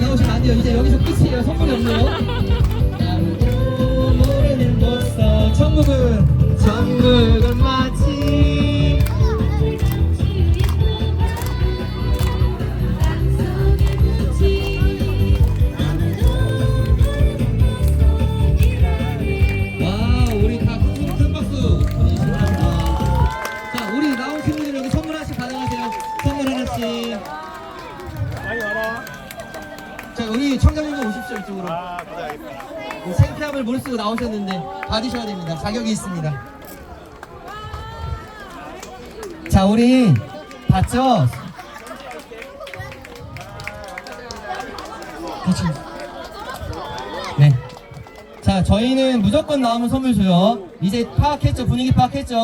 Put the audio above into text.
나오시면 안 돼요. 이제 여기서 끝이에요. 선물이 없네요. 아무도 모르는 벌써 천국은 우리 청자분들 오십시오 이쪽으로. 아. 이 생피함을 무릅쓰고 나오셨는데 받으셔야 됩니다. 자격이 있습니다. 자, 우리 봤죠? 그렇죠. 네. 자, 저희는 무조건 나오면 선물 줘요. 이제 파악했죠? 분위기 파악했죠?